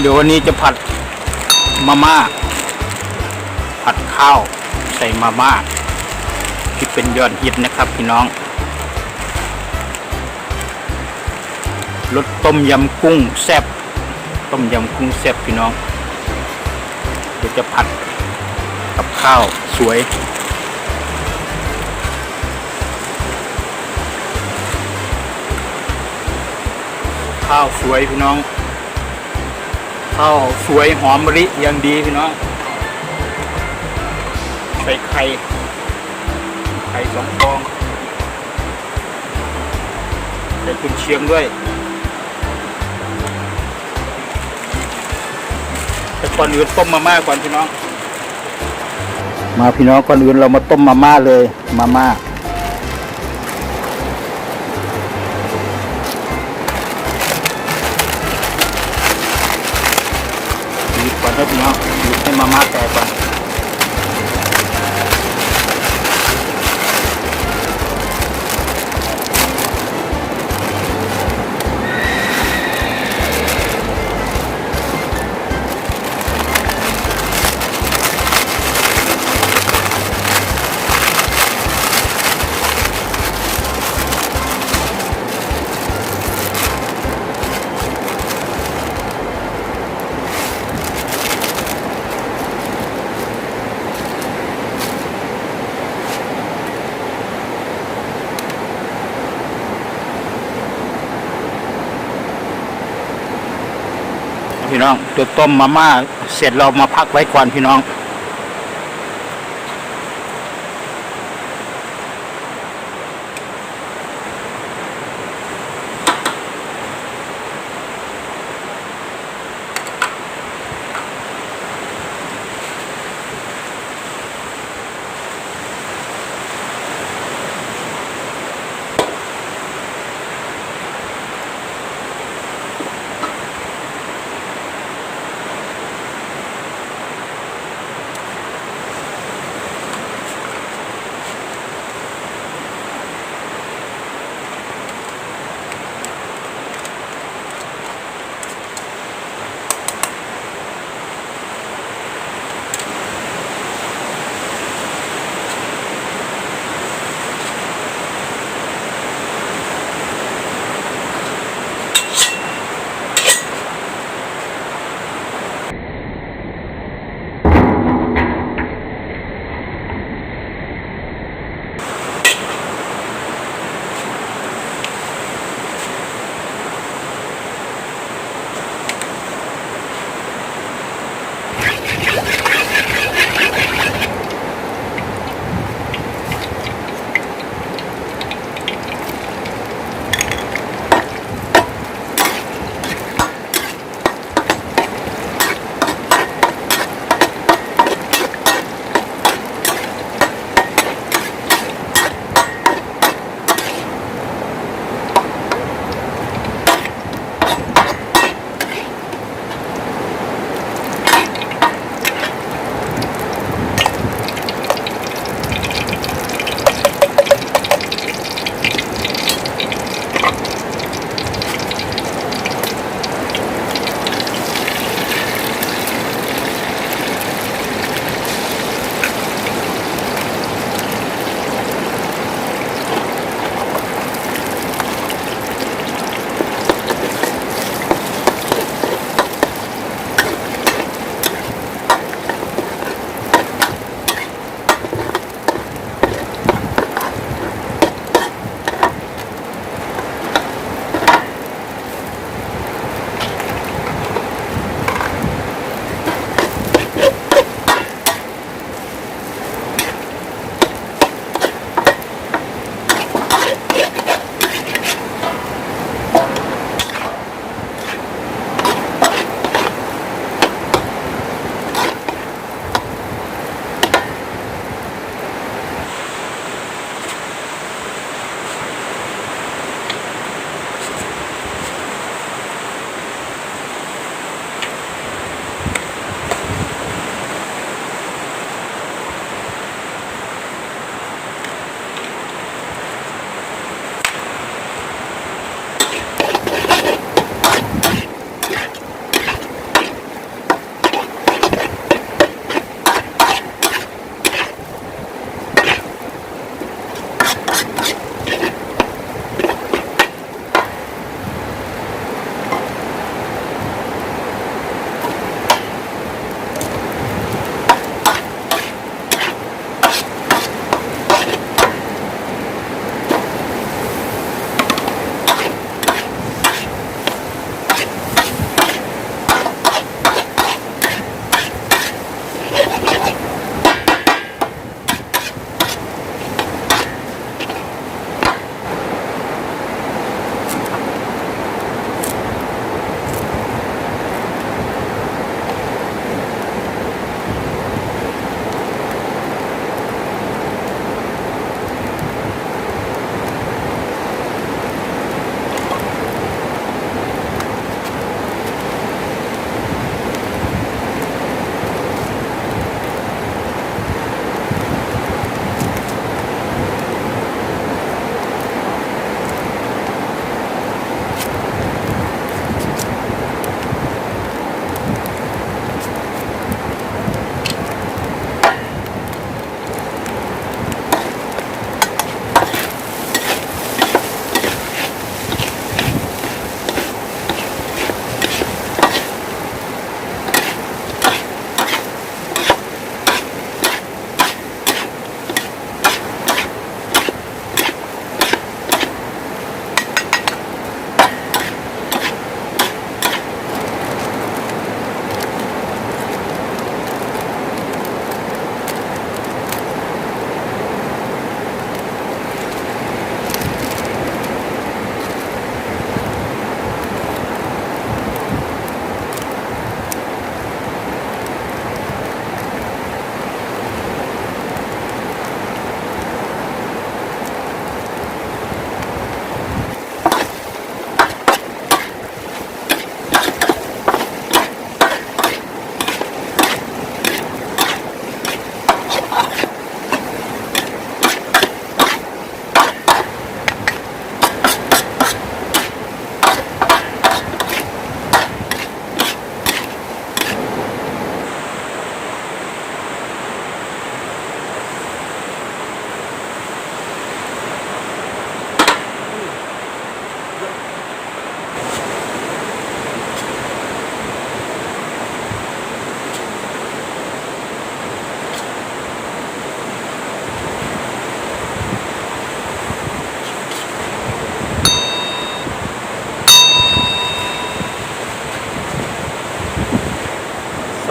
เดี๋ยววันนี้จะผัดมาม่า ผัดข้าวใส่มาม่า ที่เป็นยอดฮิตนะครับพี่น้องรสต้มยำกุ้งแซ่บต้มยำกุ้งแซ่บพี่น้อง เดี๋ยวจะผัดกับข้าวสวยข้าวสวยพี่น้อง ข้าวสวยหอมมะลิอย่างดีพี่น้องใส่ไข่ไข่สองฟองใส่กุนเชียงด้วยแต่ก่อนอื่นต้มมาม่าก่อนพี่น้อง มาพี่น้องก่อนอื่นเรามาต้มมาม่าเลยมาม่า พี่น้องตัวต้มมาม่าเสร็จเรามาพักไว้ก่อนพี่น้อง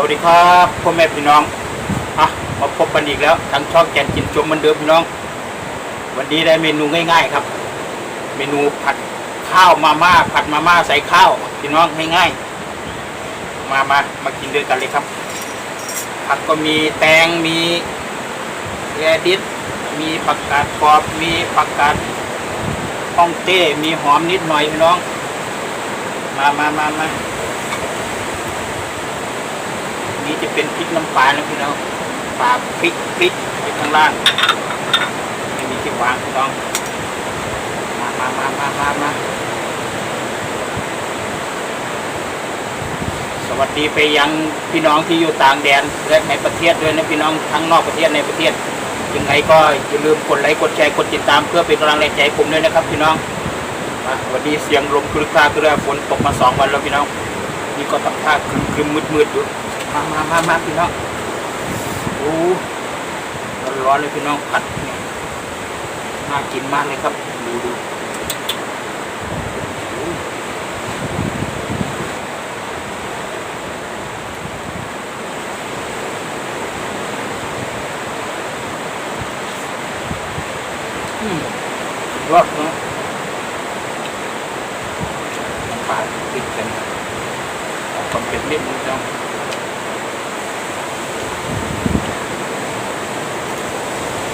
วัสดีครับพ่อแม่พี่น้องอะมาพบกันอีกแล้วทางช่องแกนกินจมเหมันเดิมพี่น้อง วันนี้ได้เมนูง่าย ๆ ครับ เมนูผัดข้าวมาม่าผัดมาม่าใส่ข้าวพี่น้องง่ายๆมามามากินด้วยกันเลยครับ ผักก็มีแตงมีแรดิสมีผักกาดกรอบมีผักกาดฮ่องเต้มีหอมนิดหน่อยพี่น้อง มามามามา นี่จะเป็นพริกน้ำปลานะพี่น้องปลาพริกพริกพริกข้างล่างไม่มีที่วางพี่น้องมามามามามามาสวัสดีไปยังพี่น้องที่อยู่ต่างแดนและในประเทศด้วยนะพี่น้องทั้งนอกประเทศในประเทศยังไงก็อย่าลืมกดไลค์กดแชร์กดติดตามเพื่อเป็นกำลังแรงใจให้ผมด้วยนะครับ พี่น้องวันนี้เสียงลมคลึกคลาคือฝนตกมาสองวันแล้วพี่น้องนี่ก็ทำท่าครึมครึมมืดมืดอยู่ มามามามาพี่น้องโอ้ร้อนๆเลยพี่น้องผัดน่ากินมากเลยครับ ดูดูอ้อืมรอดเนาะน้ำปลาติดกันออกความเป็นเม็ดนะจ๊ะ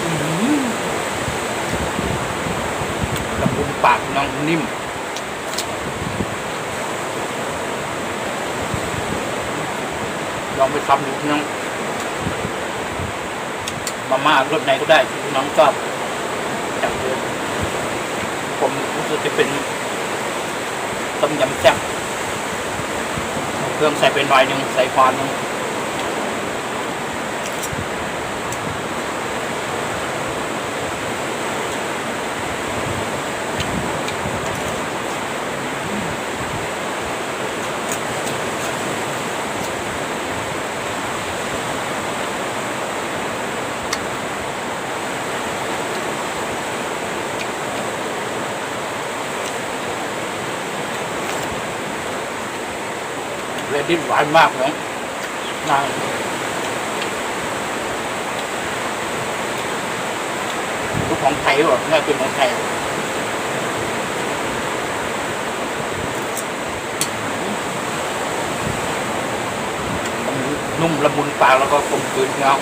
อืมละ มุนปากน้องนิ่มลองไปทำดูพี่น้องมาม่ารสไหนก็ได้ที่พี่น้องชอบจัดเลยผมรู้สึกจะเป็นต้มยำแซ่บเครื่องใส่ไปหน่อยหนึ่งใส่ความหนึ่ง เลยดิ้นหวานมากเลยน่าลูกของไทยหรอน่าเป็นของไทยนุ่มละมุนปากแล้วก็กลมกลืนเงา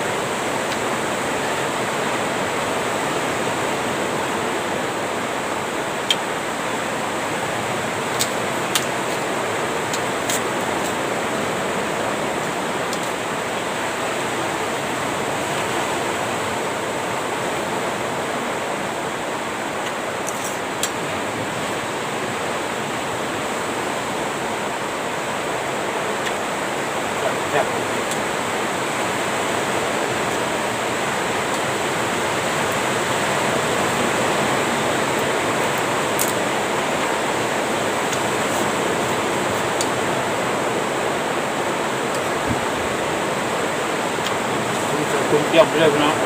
จะ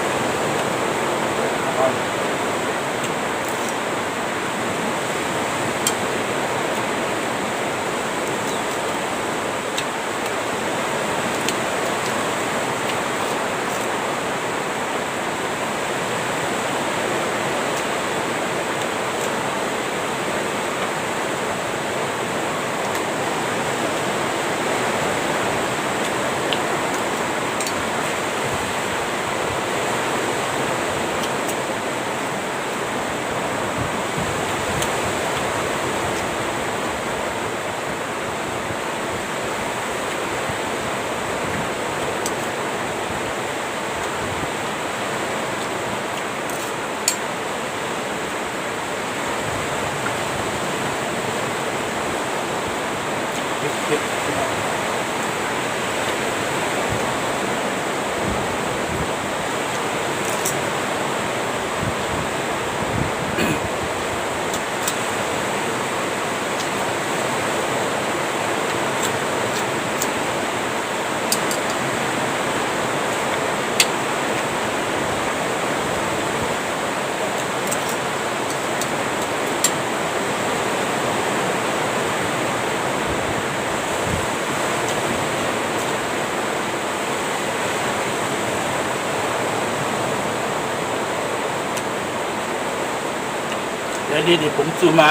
แล้นี่ที่ผมซื้อมา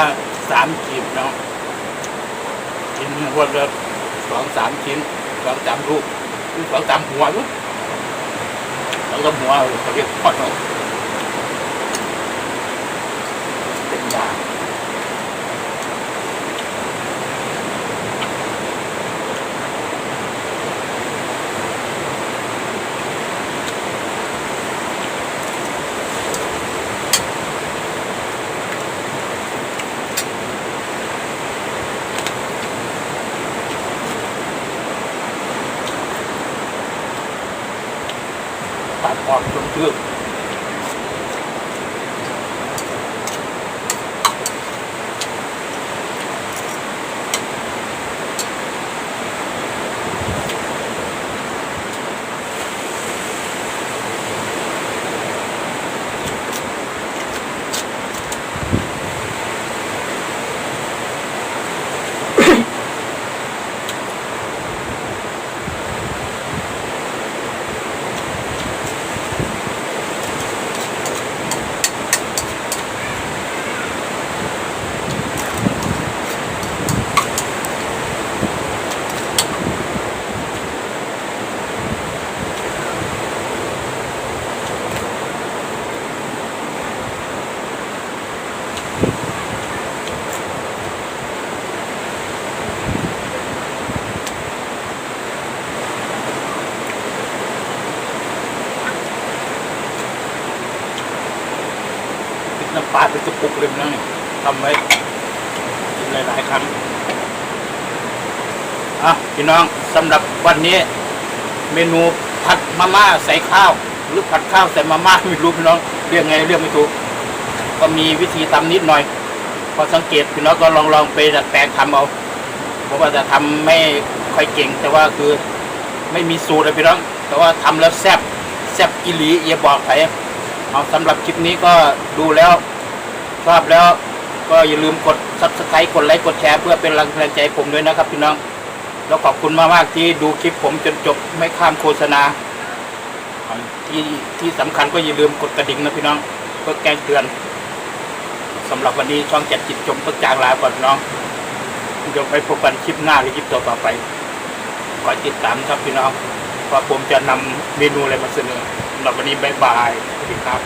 สามขีดเนาะกินวันละสองสามชิ้นสองสามลูกหรือสองสามหัวลูกแล้วก็หัวเขาเรียกทอดเนาะเป็นยา ตัดออกจนเทือกพริกน้ำปลาเป็นกระปุกเลยนะนี่ ทำไว้กินหลายๆครั้งอะพี่น้องสำหรับวันนี้ เมนูผัดมาม่าใส่ข้าว หรือผัดข้าวใส่มาม่าไม่รู้พี่น้องเรียกไงเรียกไม่ถูกก็มีวิธีทำนิดหน่อย พอสังเกตพี่น้องก็ลองลองไปดัดแปลงทำเอาเพราะว่าจะทำไม่ค่อยเก่ง แต่ว่าคือไม่มีสูตรเลยพี่น้อง แต่ว่าทำแล้วแซ่บแซ่บกิลีอย่าบอกใครเอาสำหรับคลิปนี้ก็ดูแล้วชอบแล้ว ก็อย่าลืมกด subscribe กดไลค์กดแชร์เพื่อเป็นแรงใจผมด้วยนะครับพี่น้อง แล้วขอบคุณมากมากๆที่ดูคลิปผมจนจบไม่ข้ามโฆษณา ที่ที่สำคัญก็อย่าลืมกดกระดิ่งนะพี่น้องเพื่อแจ้งเตือนสำหรับวันนี้ช่องเจ็ดจิตจมต้องจางลาก่อนน้องเดี๋ยวไปพบกันคลิปหน้าหรือคลิปต่อไปคอยติดตามครับพี่น้องว่าผมจะนำเมนูอะไรมาเสนอสำหรับวันนี้บายบายสวัสดีครับ